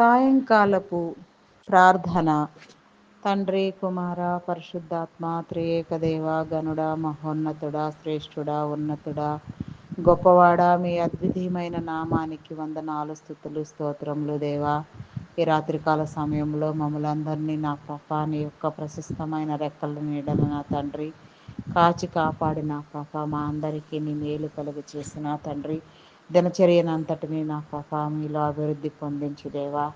సాయంకాలపు ప్రార్థన. తండ్రి కుమార పరిశుద్ధాత్మ త్రియేకదేవ గనుడ మహోన్నతుడ శ్రేష్ఠుడ ఉన్నతుడ గొప్పవాడ మీ అద్వితీయమైన నామానికి వందనాలు స్థుతులు స్తోత్రములు దేవా. ఈ రాత్రికాల సమయంలో మమ్మల్ని అందరినీ నా ప్రభా నీ యొక్క ప్రశస్తమైన రెక్కల నీడల నా తండ్రి కాచి కాపాడిన పాప మా అందరికీ నీ మేలు కలుగు చేసిన తండ్రి. దినచర్యనంతటిని నా ప్రభా మీలో అభివృద్ధి పొందించు దేవా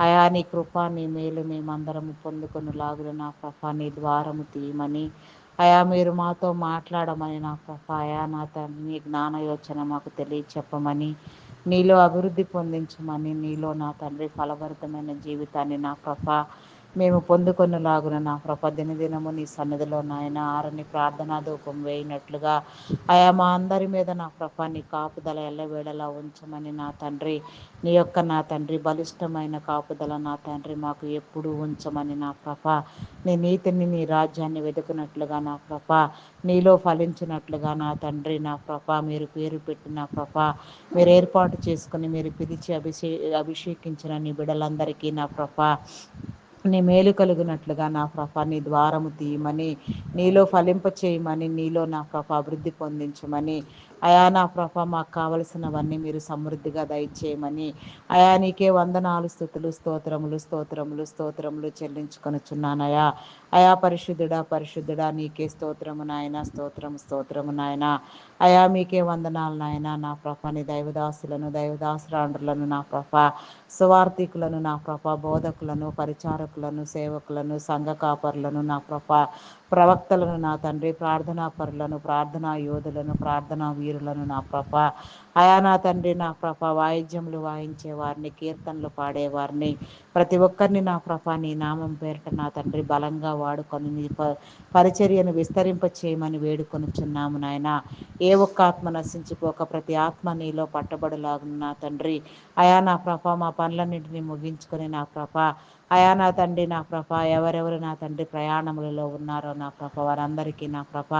అయా నీ కృప నీ మేలు మేమందరము పొందుకొని లాగులు నా ప్రభా నీ ద్వారము తీయమని. అయా మీరు మాతో మాట్లాడమని నా ప్రభా అయా నా తండ్రి జ్ఞాన యోచన మాకు తెలియచెప్పమని. నీలో అభివృద్ధి పొందించమని నీలో నా తండ్రి ఫలభరితమైన జీవితాన్ని నా ప్రభా మేము పొందుకొనిలాగున నా ప్రభ దినదినము నీ సన్నిధిలో నాయన. ఆరని ప్రార్థనా ధూపం వేయినట్లుగా ఆయా మా అందరి మీద నా ప్రభ నీ కాపుదల ఎల్లవేళలా ఉంచమని నా తండ్రి. నీ యొక్క నా తండ్రి బలిష్టమైన కాపుదల నా తండ్రి మాకు ఎప్పుడు ఉంచమని నా ప్రభ. నీ నీతిని నీ రాజ్యాన్ని వెతుకున్నట్లుగా నా ప్రభ. నీలో ఫలించినట్లుగా నా తండ్రి నా ప్రభ. మీరు పేరు పెట్టిన ప్రభ. మీరు ఏర్పాటు చేసుకుని మీరు పిలిచి అభిషే అభిషేకించిన నీ బిడలందరికీ నా ప్రభ. నీ మేలు కలుగునట్లుగా నా ప్రభ నీ ద్వారము తీయమని నీలో ఫలింప చేయమని నీలో నా ప్రభ అభివృద్ధి పొందించమని అయా నా ప్రభ మాకు కావలసినవన్నీ మీరు సమృద్ధిగా దయచేయమని. అయా నీకే వందనాలు స్థుతులు స్తోత్రములు స్తోత్రములు స్తోత్రములు చెల్లించుకొనుచున్నానయా అయా పరిశుద్ధుడా పరిశుద్ధుడా నీకే స్తోత్రము నాయన స్తోత్రము స్తోత్రము నాయన. అయా మీకే వందనాలు నాయన నా ప్రభ నీ దైవదాసులను దైవదాసురాండ్రులను నా ప్రభ సువార్థికులను నా ప్రభ బోధకులను పరిచారకులను సేవకులను సంఘ కాపరులను నా ప్రభ ప్రవక్తలను నా తండ్రి ప్రార్థనా పరులను ప్రార్థనా యోధులను ప్రార్థనా వీరులను నా ప్రభ అయా నా తండ్రి నా ప్రభ వాయిద్యములు వాయించే వారిని కీర్తనలు పాడేవారిని ప్రతి ఒక్కరిని నా ప్రభ నీ నామం పేరిట నా తండ్రి బలంగా వాడుకొని నీ ప పరిచర్యను విస్తరింప చేయమని వేడుకొనుచున్నాము నాయన. ఏ ఒక్క ఆత్మ నశించిపోక ప్రతి ఆత్మ నీలో పట్టబడులాగున నా తండ్రి. అయా నా ప్రభ మా పనులన్నింటినీ ముగించుకొని నా ప్రభ. అయా నా తండ్రి నా ప్రభ ఎవరెవరు నా తండ్రి ప్రయాణములలో ఉన్నారో నా ప్రభ వారందరికీ నా ప్రభ.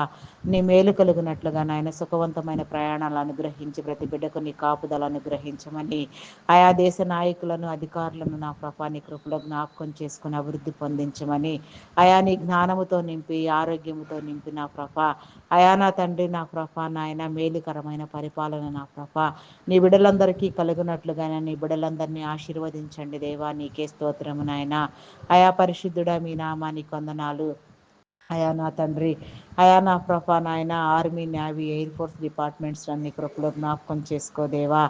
నీ మేలు కలిగినట్లుగా నాయన సుఖవంతమైన ప్రయాణాలు అనుగ్రహించి ప్రతి బిడ్డకు నీ కాపుదల అనుగ్రహించమని ఆయా దేశ నాయకులను అధికారులను నా ప్రభ నీ కృపలో జ్ఞాపకం చేసుకుని అభివృద్ధి పొందించమని అయా నీ జ్ఞానముతో నింపి ఆరోగ్యముతో నింపి నా ప్రభ. ఆయా నా తండ్రి నా ప్రభ నాయన మేలుకరమైన పరిపాలన నా ప్రభ. నీ బిడలందరికీ కలుగునట్లుగానే నీ బిడ్డలందరినీ ఆశీర్వదించండి దేవా నీకే స్తోత్రము నాయన. ఆయా పరిశుద్ధుడా మీ నామాని కొందనాలు అయా నా తండ్రి అయా నా ప్రభా నాయన army navy air force departments అన్ని కృపలో జ్ఞాపకం చేసుకోదేవా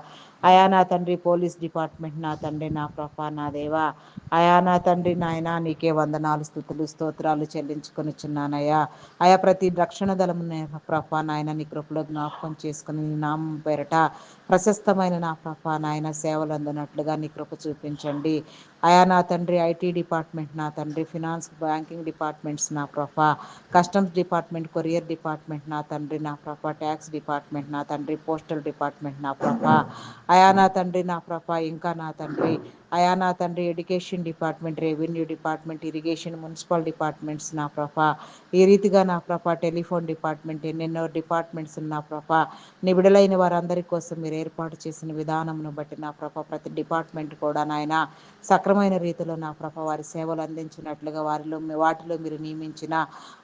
అయా నా తండ్రి పోలీస్ డిపార్ట్మెంట్ నా తండ్రి నా ప్రభా నా దేవా. అయా నా తండ్రి నాయన నీకే వందనాలు స్థుతులు స్తోత్రాలు చెల్లించుకొనిచున్నానయ్యా. అయా ప్రతి రక్షణ దళం ప్రభా నాయన నీ కృపలో జ్ఞాపకం చేసుకుని నామం పేరట ప్రశస్తమైన నా ప్రభా నాయన సేవలు అందినట్లుగా నీ కృప చూపించండి. అయా నా తండ్రి ఐటీ డిపార్ట్మెంట్ నా తండ్రి ఫినాన్స్ బ్యాంకింగ్ డిపార్ట్మెంట్స్ నా ప్రభా customs department department courier department నా తండ్రి నా ప్రభా ట్యాక్స్ డిపార్ట్మెంట్ నా తండ్రి పోస్టల్ డిపార్ట్మెంట్ నా ప్రభా అయా నా తండ్రి నా ప్రభా ఇంకా నా తండ్రి అయా నా తండ్రి education department revenue department irrigation municipal departments నా ప్రభా. ఈ రీతిగా నా ప్రభా టెలిఫోన్ డిపార్ట్మెంట్ ఎన్నెన్నో డిపార్ట్మెంట్స్ నా ప్రభా. నిబిడలైన వారందరి కోసం మీరు ఏర్పాటు చేసిన విధానమును బట్టి నా ప్రభ ప్రతి డిపార్ట్మెంట్ కూడా నాయన సక్రమైన రీతిలో నా ప్రభ వారి సేవలు అందించినట్లుగా వారిలో వాటిలో మీరు నియమించిన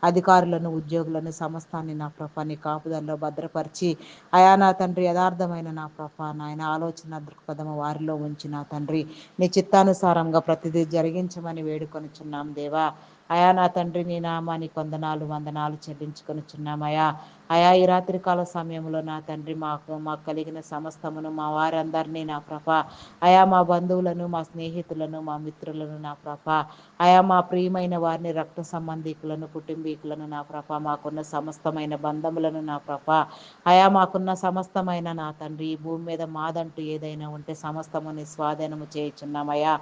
అధికారులను ఉద్యోగులను సమస్తాన్ని నా ప్రభ నీ కాపుదల్లో భద్రపరిచి అయా నా తండ్రి యథార్థమైన నా ప్రభ నాయన ఆలోచన దృక్పథము వారిలో ఉంచి నా తండ్రి. నీ చిత్తానుసారంగా ప్రతిదీ జరిగించమని వేడుకొనిచున్నాం దేవా. అయా నా తండ్రి నీ నామాని కొందనాలు వందనాలు చెల్లించుకొనిచున్నామయా అయా ఈ రాత్రికాల సమయంలో నా తండ్రి మాకు మాకు కలిగిన సమస్తమును మా వారందరినీ నా ప్రభ. అయా మా బంధువులను మా స్నేహితులను మా మిత్రులను నా ప్రభ. అయా మా ప్రియమైన వారిని రక్త సంబంధికులను కుటుంబీకులను నా ప్రభ. మాకున్న సమస్తమైన బంధములను నా ప్రభ. అయా మాకున్న సమస్తమైన నా తండ్రి ఈ భూమి మీద మాదంటూ ఏదైనా ఉంటే సమస్తముని స్వాధీనము చేయుచున్నామయ్యా.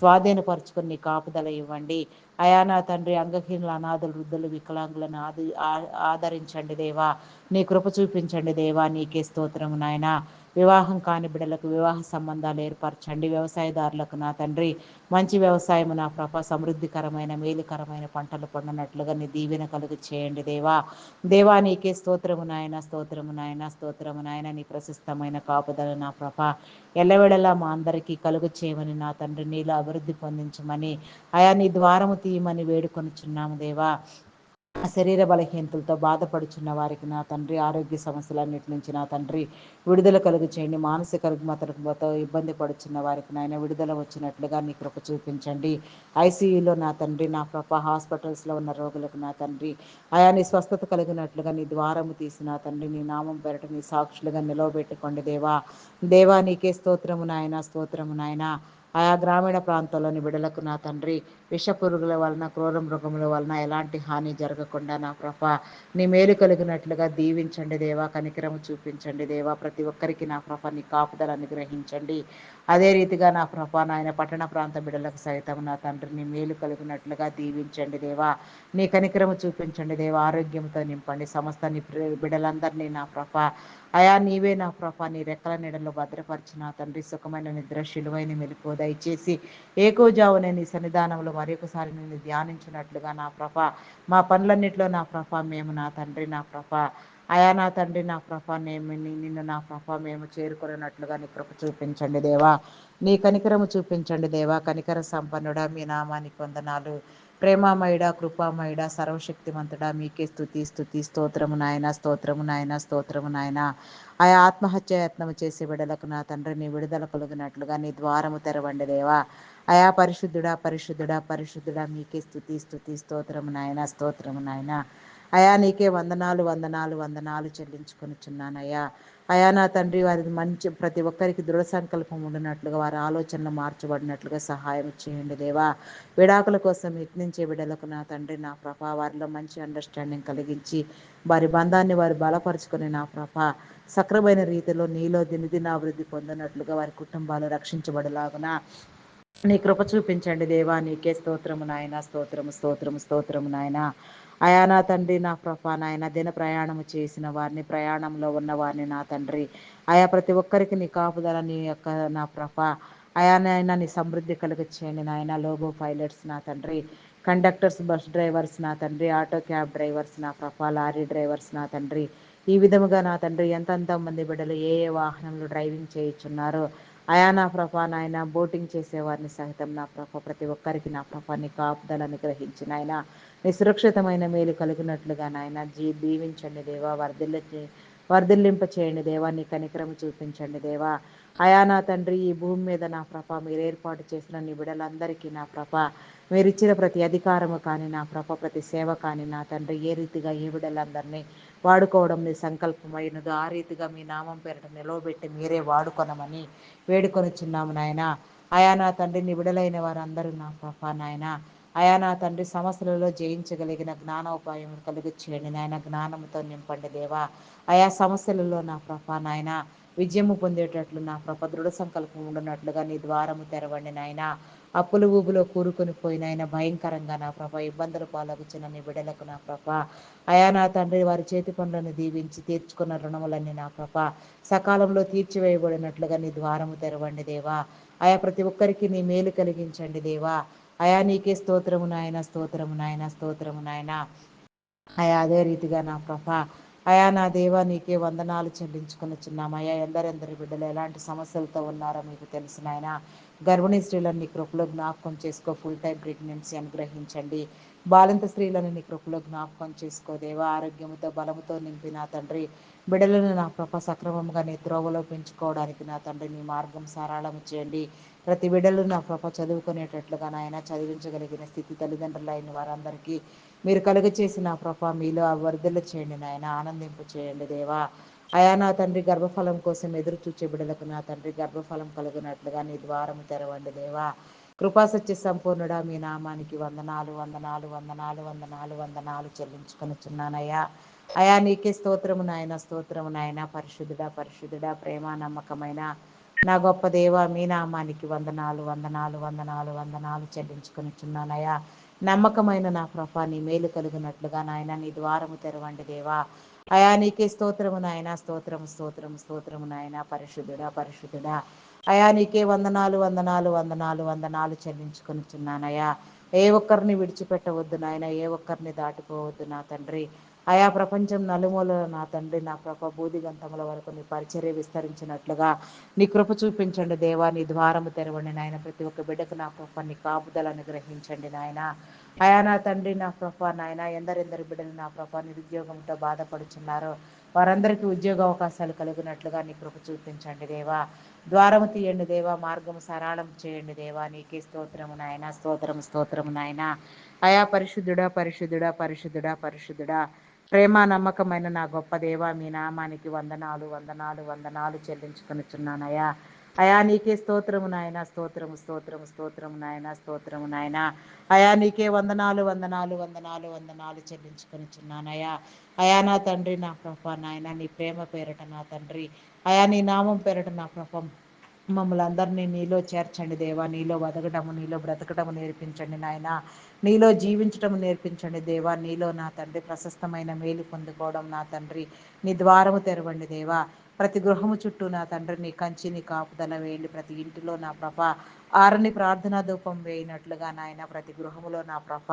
స్వాధీనపరుచుకుని కాపుదల ఇవ్వండి. అయా నా తండ్రి అంగహీనుల అనాథులు వృద్ధులు వికలాంగులను ఆది ఆదరించండి దేవా. నీ కృప చూపించండి దేవా. నీకే స్తోత్రము నాయన. వివాహం కాని బిడలకు వివాహ సంబంధాలు ఏర్పరచండి. వ్యవసాయదారులకు నా తండ్రి మంచి వ్యవసాయము నా ప్రభ సమృద్ధికరమైన మేలుకరమైన పంటలు పండినట్లుగా నీ దీవెన కలుగు చేయండి దేవా. దేవా నీకే స్తోత్రము నాయన స్తోత్రము నాయన స్తోత్రము నాయన. నీ ప్రశస్తమైన కాపుదల నా ప్రభ. ఎల్లవెడలా మా అందరికీ కలుగు చేయమని నా తండ్రి నీలో అభివృద్ధి పొందించమని. అయా నీ ద్వారము తీయమని వేడుకొనుచున్నాము దేవా. ఆ శరీర బలహీనతలతో బాధపడుచున్న వారికి నా తండ్రి ఆరోగ్య సమస్యలన్నిటి నుంచి నా తండ్రి విడుదల కలుగు చేయండి మానసిక రుగ్మతలతో ఇబ్బంది పడుచున్న వారికి నాయన విడుదల వచ్చినట్లుగా నీ కృప చూపించండి. ఐసీయూలో నా తండ్రి నా ప్రభ హాస్పిటల్స్లో ఉన్న రోగులకు నా తండ్రి ఆయా నీ స్వస్థత కలిగినట్లుగా నీ ద్వారము తీసిన తండ్రి నీ నామం పెరట నీ సాక్షులుగా నిలవబెట్టుకోండి దేవా. దేవా నీకే స్తోత్రము నాయన స్తోత్రము నాయన. ఆయా గ్రామీణ ప్రాంతాల్లోని బిడలకు నా తండ్రి విష పురుగుల వలన క్రూర మృగముల వలన ఎలాంటి హాని జరగకుండా నా ప్రభ నీ మేలు కలిగినట్లుగా దీవించండి దేవా కనికరము చూపించండి దేవా ప్రతి ఒక్కరికి నా ప్రభ నీ కాపుదల అనుగ్రహించండి. అదే రీతిగా నా ప్రభ నాయన పట్టణ ప్రాంత బిడలకు సైతం నా తండ్రి నీ మేలు కలిగినట్లుగా దీవించండి దేవా. నీ కనికరము చూపించండి దేవా ఆరోగ్యంతో నింపండి. సమస్త నీ బిడలందరినీ నా ప్రభ అయా నీవే నా ప్రభ నీ రెక్కల నీడలో భద్రపరిచిన తండ్రి సుఖమైన నిద్ర శిలువైన మెలిపో దయచేసి ఏకోజావునే నీ సన్నిధానంలో మరొకసారి నేను ధ్యానించినట్లుగా నా ప్రభ మా పనులన్నింటిలో నా ప్రభ మేము నా తండ్రి నా ప్రభ. అయా నా తండ్రి నా ప్రభ నేమి నిన్ను నా ప్రభ మేము చేరుకున్నట్లుగా నీ కృప చూపించండి దేవా. నీ కనికరము చూపించండి దేవా. కనికర సంపన్నుడా మీ నామానికి వందనాలు. ప్రేమామయుడ కృపామయుడ సర్వశక్తిమంతుడా మీకే స్థుతి స్థుతి స్తోత్రము నాయన స్తోత్రము నాయన స్తోత్రము నాయన. ఆయా ఆత్మహత్య యత్నము చేసే బిడలకు నా తండ్రి నీ విడుదల కలిగినట్లుగా నీ ద్వారము తెరవండి దేవా. అయా పరిశుద్ధుడా పరిశుద్ధుడా పరిశుద్ధుడా మీకే స్థుతి స్థుతి స్తోత్రము నాయన స్తోత్రము నాయన. అయా నీకే వందనాలు వందనాలు వందనాలు చెల్లించుకొనిచున్నానయ్యా. అయా నా తండ్రి వారి మంచి ప్రతి ఒక్కరికి దృఢ సంకల్పం ఉండినట్లుగా వారి ఆలోచనలు మార్చబడినట్లుగా సహాయం చేయండి దేవా. విడాకుల కోసం యత్నించే బిడలకు నా తండ్రి నా ప్రభ వారిలో మంచి అండర్స్టాండింగ్ కలిగించి వారి బంధాన్ని వారు బలపరుచుకొని నా ప్రభ సక్రమైన రీతిలో నీలో దినదినాభివృద్ధి పొందినట్లుగా వారి కుటుంబాలు రక్షించబడలాగున నీ కృప చూపించండి దేవా. నీకే స్తోత్రము నాయన స్తోత్రము స్తోత్రము స్తోత్రము నాయన. అయా నా తండ్రి నా ప్రభా నాయన దిన ప్రయాణము చేసిన వారిని ప్రయాణంలో ఉన్న వారిని నా తండ్రి. ఆయా ప్రతి ఒక్కరికి నీ కాపుదల నీ యొక్క నా ప్రభా. అయా నాయన నీ సమృద్ధి కలుగ చేయండి నాయన. లోగో పైలట్స్ నా తండ్రి కండక్టర్స్ బస్ డ్రైవర్స్ నా తండ్రి ఆటో క్యాబ్ డ్రైవర్స్ నా ప్రభా లారీ డ్రైవర్స్ నా తండ్రి. ఈ విధముగా నా తండ్రి ఎంతెంత మంది బిడ్డలు ఏ ఏ వాహనంలో డ్రైవింగ్ చేయించున్నారో అయా నా ప్రభ నాయన బోటింగ్ చేసేవారిని సహితం నా ప్రభ ప్రతి ఒక్కరికి నా ప్రభ నీ కాపుదలని గ్రహించిన ఆయన నీ సురక్షితమైన మేలు కలిగినట్లుగా నాయన జీ దీవించండి దేవా వర్ధిల్ల వర్ధిల్లింప చేయండి దేవా నీ కనికరము చూపించండి దేవా అయా నా తండ్రి ఈ భూమి మీద నా ప్రభ మీరు ఏర్పాటు చేసిన నీ బిడలందరికీ నా ప్రభ మీరు ఇచ్చిన ప్రతి అధికారము కానీ నా ప్రభ ప్రతి సేవ కానీ నా తండ్రి ఏ రీతిగా ఈ బిడలందరినీ వాడుకోవడం నీ సంకల్పమైనదో ఆ రీతిగా మీ నామం పేరిట నిలవబెట్టి మీరే వాడుకొనమని వేడుకొనిచున్నాము నాయన. అయా నా తండ్రి నిబిడలైన వారందరూ నా ప్రభ నాయన. అయా నా తండ్రి సమస్యలలో జయించగలిగిన జ్ఞానోపాయం కలుగు చేయండి నాయన జ్ఞానంతో నింపండి దేవా. అయా సమస్యలలో నా ప్రభ నాయన విజయము పొందేటట్లు నా ప్రభ దృఢ సంకల్పం ఉండనట్లుగా నీ ద్వారము తెరవండి నాయన. అప్పుల ఊబులో కూరుకొని పోయినాయన భయంకరంగా నా ప్రభ ఇబ్బందులు పాలగుచున్న నీ బిడలకు నా ప్రభ. అయా నా తండ్రి వారి చేతి పనులను దీవించి తీర్చుకున్న రుణములన్నీ నా ప్రభ. సకాలంలో తీర్చివేయబడినట్లుగా నీ ద్వారము తెరవండి దేవా. ఆయా ప్రతి ఒక్కరికి నీ మేలు కలిగించండి దేవా. అయా నీకే స్తోత్రము నాయన స్తోత్రము నాయన స్తోత్రము నాయన. అయా అదే రీతిగా నా ప్రభ. అయా నా దేవా నీకే వందనాలు చెల్లించుకుని అయా ఎందరెందరి బిడ్డలు ఎలాంటి సమస్యలతో ఉన్నారో మీకు తెలిసిన ఆయన గర్భిణీ స్త్రీలను నీ కృపలో జ్ఞాపకం చేసుకో. ఫుల్ టైం ప్రెగ్నెన్సీ అనుగ్రహించండి. బాలింత స్త్రీలను నీ కృపలో జ్ఞాపకం చేసుకోదేవా ఆరోగ్యముతో బలముతో నింపి నా తండ్రి. బిడలను నా కృప సక్రమంగా నీ త్రోవలో పెంచుకోవడానికి నా తండ్రి నీ మార్గం సరళం చేయండి. ప్రతి బిడ్డలు నా కృప చదువుకునేటట్లుగా నాయన చదివించగలిగిన స్థితి తల్లిదండ్రులు అయిన వారందరికీ మీరు కలుగచేసిన చేసిన మీలో మీలో వరదలు చేయండి నాయన ఆనందింపు చేయండి దేవా. అయా నా తండ్రి గర్భఫలం కోసం ఎదురు చూచే బిడలకు నా తండ్రి గర్భఫలం కలుగునట్లుగా నీ ద్వారం తెరవండి దేవా. కృపాసత్య సంపూర్ణుడా మీ నామానికి వందనాలు వందనాలు వందనాలు వందనాలు వందనాలు చెల్లించుకొనిచున్నానయ్యా. అయా నీకే స్తోత్రము నాయన స్తోత్రము నాయన. పరిశుద్ధుడా పరిశుద్ధుడా ప్రేమ నమ్మకమైన నా గొప్ప దేవ మీ నామానికి వందనాలు వందనాలు వందనాలు వందనాలు చెల్లించుకొనిచున్నానయ్యా. నమ్మకమైన నా ప్రభా నీ మేలు కలిగినట్లుగా నాయన నీ ద్వారము తెరవండి దేవా. అయా నీకే స్తోత్రము నాయన స్తోత్రము స్తోత్రము స్తోత్రము నాయన పరిశుద్ధుడా పరిశుద్ధుడా. అయా నీకే వందనాలు వందనాలు వందనాలు వందనాలు చెల్లించుకొనిచున్నానయ్యా ఏ ఒక్కరిని విడిచిపెట్టవద్దు నాయన ఏ ఒక్కరిని దాటుకోవద్దు నా తండ్రి. ఆయా ప్రపంచం నలుమూలల నా తండ్రి నా ప్రభ బూదిగంతముల వరకు నీ పరిచర్య విస్తరించినట్లుగా నీ కృప చూపించండి దేవా నీ ద్వారము తెరవండి నాయన. ప్రతి ఒక్క బిడ్డకు నా ప్రభ నీ కాపుదలను గ్రహించండి నాయన. అయా నా తండ్రి నా ప్రభ నాయన ఎందరెందరి బిడ్డలు నా ప్రభ నిరుద్యోగంతో బాధపడుచున్నారో వారందరికీ ఉద్యోగ అవకాశాలు కలిగినట్లుగా నీ కృప చూపించండి దేవా. ద్వారము తీయండి దేవా మార్గము సరాళం చేయండి దేవా. నీకే స్తోత్రము నాయన స్తోత్రము స్తోత్రము నాయన. అయా పరిశుద్ధుడా పరిశుద్ధుడా పరిశుద్ధుడా పరిశుద్ధుడా. ప్రేమ నమ్మకమైన నా గొప్ప దేవ మీ నామానికి వందనాలు వందనాలు వందనాలు చెల్లించుకొనిచున్నానయ్యా. అయా నీకే స్తోత్రము నాయన స్తోత్రము స్తోత్రము స్తోత్రము నాయన స్తోత్రము నాయన. అయా నీకే వందనాలు వందనాలు వందనాలు వందనాలు చెల్లించుకొనిచున్నానయ్యా. అయా నా తండ్రి నా ప్రభ నాయన నీ ప్రేమ పేరట నా తండ్రి. అయా నీ నామం పేరట నా ప్రభ మమ్మల్ని అందరినీ నీలో చేర్చండి దేవా. నీలో బతకటము నీలో బ్రతకటము నేర్పించండి నాయన. నీలో జీవించడం నేర్పించండి దేవా. నీలో నా తండ్రి ప్రశస్తమైన మేలు పొందుకోవడం నా తండ్రి. నీ ద్వారము తెరవండి దేవా. ప్రతి గృహము చుట్టూ నా తండ్రి నీ కాపుదల వేయండి. ప్రతి ఇంటిలో నా ప్రభ ఆరని ప్రార్థనా ధూపం వేయినట్లుగా నాయన ప్రతి గృహములో నా ప్రభ.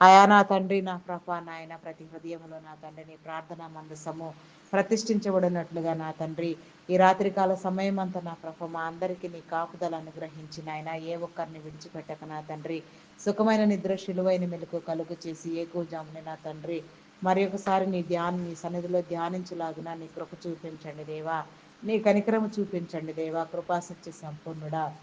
అయా నా తండ్రి నా ప్రభ నాయన ప్రతి హృదయంలో నా తండ్రి నీ ప్రార్థన మందసము ప్రతిష్ఠించబడినట్లుగా నా తండ్రి. ఈ రాత్రికాల సమయం అంతా నా ప్రభ మా అందరికీ నీ కాపుదల అనుగ్రహించి ఆయన ఏ ఒక్కరిని విడిచిపెట్టక నా తండ్రి. సుఖమైన నిద్ర శిలువైన మెలకు కలుగు చేసి ఏకోజామున నా తండ్రి. మరి ఒకసారి నీ ధ్యాన నీ సన్నిధిలో ధ్యానించలాగిన నీ కృప చూపించండి దేవా. నీ కనికరము చూపించండి దేవా. కృపాసత్య సంపూర్ణుడా.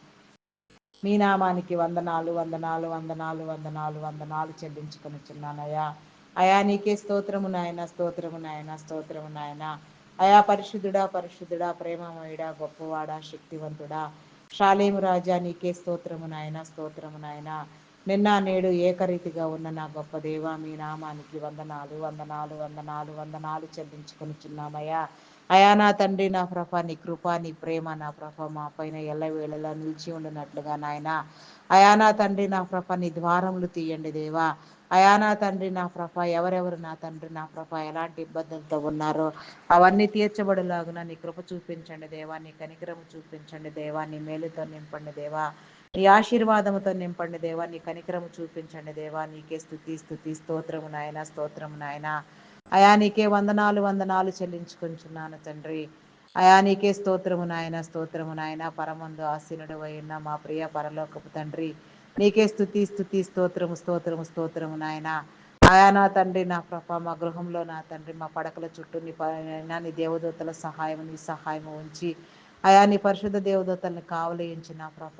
మీ నామానికి వందనాలు వందనాలు వందనాలు వందనాలు వందనాలు చెల్లించుకొనిచున్నానయ్యా. అయా నీకే స్తోత్రము నాయన స్తోత్రము నాయన స్తోత్రము నాయన. అయా పరిశుద్ధుడా పరిశుద్ధుడా ప్రేమమయుడా గొప్పవాడా శక్తివంతుడా. షాలేము రాజా నీకే స్తోత్రము నాయన స్తోత్రము నాయనా. నిన్న నేడు ఏకరీతిగా ఉన్న నా గొప్ప దేవ మీ నామానికి వందనాలు వందనాలు వందనాలు వందనాలు చెల్లించుకొనిచున్నామయ్యా. అయా నా తండ్రి నా ప్రభ నీ కృప నీ ప్రేమ నా ప్రభ మా పైన ఎల్లవేళలా నిలిచి ఉండినట్లుగా నాయన. అయా నా తండ్రి నా ప్రభ నీ ద్వారములు తీయండి దేవా. అయా నా తండ్రి నా ప్రభ ఎవరెవరు నా తండ్రి నా ప్రభ ఎలాంటి ఇబ్బందులతో ఉన్నారో అవన్నీ తీర్చబడేలాగున నీ కృప చూపించండి దేవా నీ కనికరము చూపించండి దేవా నీ మేలుతో నింపండి దేవా నీ ఆశీర్వాదముతో నింపండి దేవా నీ కనికరము చూపించండి దేవా నీకే స్థుతి స్థుతి స్తోత్రము నాయన స్తోత్రము నాయన. అయా నీకే వందనాలు వందనాలు చెల్లించుకుంటున్నాను తండ్రి. అయా నీకే స్తోత్రము నాయన స్తోత్రము నాయన. పరమందు ఆశీనుడు ఉన్న మా ప్రియ పరలోకపు తండ్రి నీకే స్థుతి స్థుతి స్తోత్రము స్తోత్రము స్తోత్రము నాయన. ఆయా నా తండ్రి నా ప్రభ మా గృహంలో నా తండ్రి మా పడకల చుట్టూ నీ నీ దేవదూతల సహాయం నీ సహాయం ఉంచి అయా నీ పరిశుద్ధ దేవదూతల్ని కావలించి నా ప్రభ.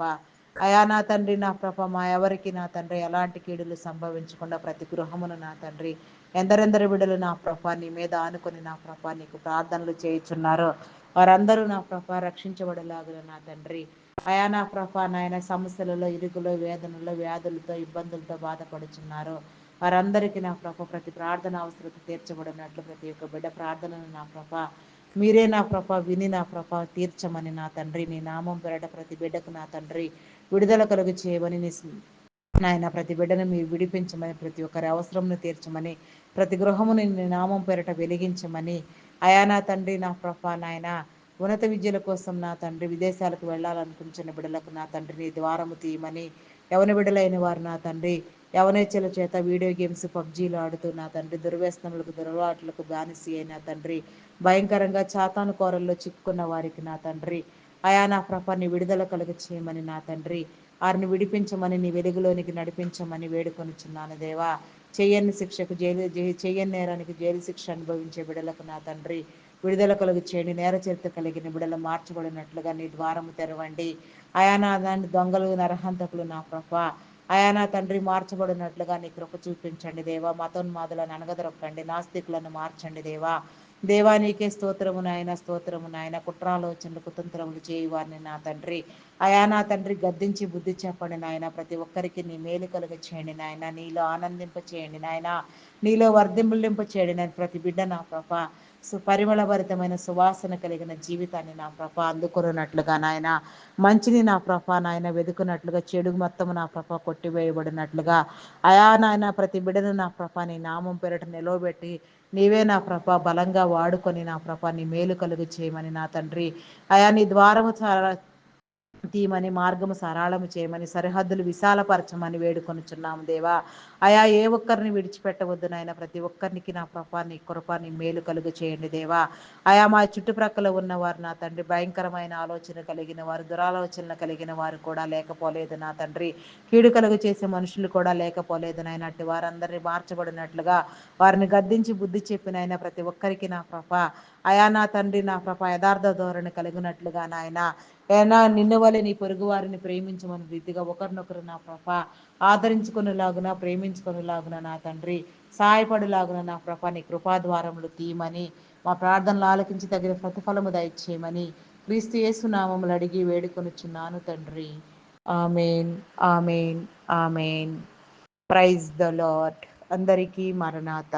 అయా నా తండ్రి నా ప్రభ మా ఎవరికి నా తండ్రి ఎలాంటి కీడులు సంభవించకుండా ప్రతి గృహమును నా తండ్రి ఎందరెందరి బిడ్డలు నా ప్రభ నీ మీద ఆనుకొని నా ప్రభ నీకు ప్రార్థనలు చేయుచున్నారో వారందరూ నా ప్రభ రక్షించబడేలాగున నా తండ్రి. అయానా ప్రభా నాయన సమస్యలలో ఇరుకులో వేదనలో వ్యాధులతో ఇబ్బందులతో బాధపడుచున్నారు. వారందరికీ నా ప్రభ ప్రతి ప్రార్థన అవసరత తీర్చబడినట్లు ప్రతి ఒక్క బిడ్డ ప్రార్థనను నా ప్రభ. మీరే నా ప్రభ విని నా ప్రభ తీర్చమని నా తండ్రి నీ నామం పెరట ప్రతి బిడ్డకు నా తండ్రి విడుదల కలుగు చేయమని నీ నాయన ప్రతి బిడ్డను మీరు విడిపించమని ప్రతి ఒక్కరి అవసరంను తీర్చమని ప్రతి గృహముని నీ నామం పేరట వెలిగించమని అయా నా తండ్రి నా ప్రభ నాయన ఉన్నత విద్యల కోసం నా తండ్రి విదేశాలకు వెళ్ళాలనుకుంటున్న బిడ్డలకు నా తండ్రిని ద్వారము తీయమని యవన బిడ్డలైన వారు నా తండ్రి యవనేచ్చల చేత వీడియో గేమ్స్ పబ్జీలు ఆడుతూ నా తండ్రి దుర్వ్యసనములకు దురలవాట్లకు బానిసి అయిన తండ్రి భయంకరంగా చాతాను కోరల్లో చిక్కుకున్న వారికి నా తండ్రి అయా నా ప్రపాన్ని విడుదల కలుగ చేయమని నా తండ్రి వారిని విడిపించమని నీ వెలుగులోనికి నడిపించమని వేడుకొనిచున్నాను దేవా. చెయ్యని శిక్షకు జైలు చెయ్యని నేరానికి జైలు శిక్ష అనుభవించే బిడలకు నా తండ్రి విడుదల కలుగు చేయండి నేర చరిత్ర కలిగిన బిడలు మార్చబడినట్లుగా నీ ద్వారము తెరవండి. అయానా దాన్ని దొంగలు నరహంతకులు నా ప్రభ. అయానా తండ్రి మార్చబడినట్లుగా నీ కృప చూపించండి దేవా. మతోన్మాదులను అనగదొరకండి. నాస్తికులను మార్చండి దేవా. దేవా నీకే స్తోత్రము నాయన స్తోత్రము నాయన. కుట్రాలోచనలు కుతంత్రములు చేయువారిని నా తండ్రి. అయా నా తండ్రి గద్దించి బుద్ధి చెప్పండి నాయన. ప్రతి ఒక్కరికి నీ మేలు కలుగ చేయండి నాయన. నీలో ఆనందింప చేయండి నాయన. నీలో వర్ధింపులింప చేయండి నేను ప్రతి బిడ్డ నా ప్రభా. సుపరిమళభరితమైన సువాసన కలిగిన జీవితాన్ని నా ప్రభ అందుకొనున్నట్లుగా నాయన. మంచిని నా ప్రభ నాయన వెతుకున్నట్లుగా చెడు మొత్తము నా ప్రభ కొట్టివేయబడినట్లుగా. అయా నాయన ప్రతి బిడను నా ప్రభ నీ నామం పేరట నిలవబెట్టి నీవే నా ప్రభ బలంగా వాడుకొని నా ప్రభ నీ మేలు కలుగు చేయమని నా తండ్రి. అయా నీ ద్వారము చాలా తీయమని మార్గము సరళము చేయమని సరిహద్దులు విశాలపరచమని వేడుకొనుచున్నాము దేవా. అయా ఏ ఒక్కరిని విడిచిపెట్టవద్దు నాయన. ప్రతి ఒక్కరికి నా ప్రభా కృపాన్ని మేలు కలుగు చేయండి దేవా. అయా మా చుట్టుప్రక్కల ఉన్నవారు నా తండ్రి భయంకరమైన ఆలోచన కలిగిన వారు దురాలోచనలు కలిగిన వారు కూడా లేకపోలేదు నా తండ్రి. కీడు కలుగు చేసే మనుషులు కూడా లేకపోలేదు నాయన. అట్టి వారందరినీ మార్చబడినట్లుగా వారిని గద్దించి బుద్ధి చెప్పినైనా ప్రతి ఒక్కరికి నా ప్రభ. అయా నా తండ్రి నా ప్రభ యథార్థ ధోరణి కలిగినట్లుగా నాయన. ఏనా నిన్ను వలె నీ పొరుగు వారిని ప్రేమించమని రీతిగా ఒకరినొకరు నా ప్రభ ఆదరించుకునేలాగున ప్రేమించుకునేలాగున నా తండ్రి సహాయపడులాగున నా ప్రభ నీ కృపాద్వారములు తీయమని మా ప్రార్థనలు ఆలకించి తగిన ప్రతిఫలము దయచేయమని క్రీస్తు యేసు నామములు అడిగి వేడుకొనుచున్నాను తండ్రి. Amen amen amen. Praise the Lord అందరికీ మరణాత.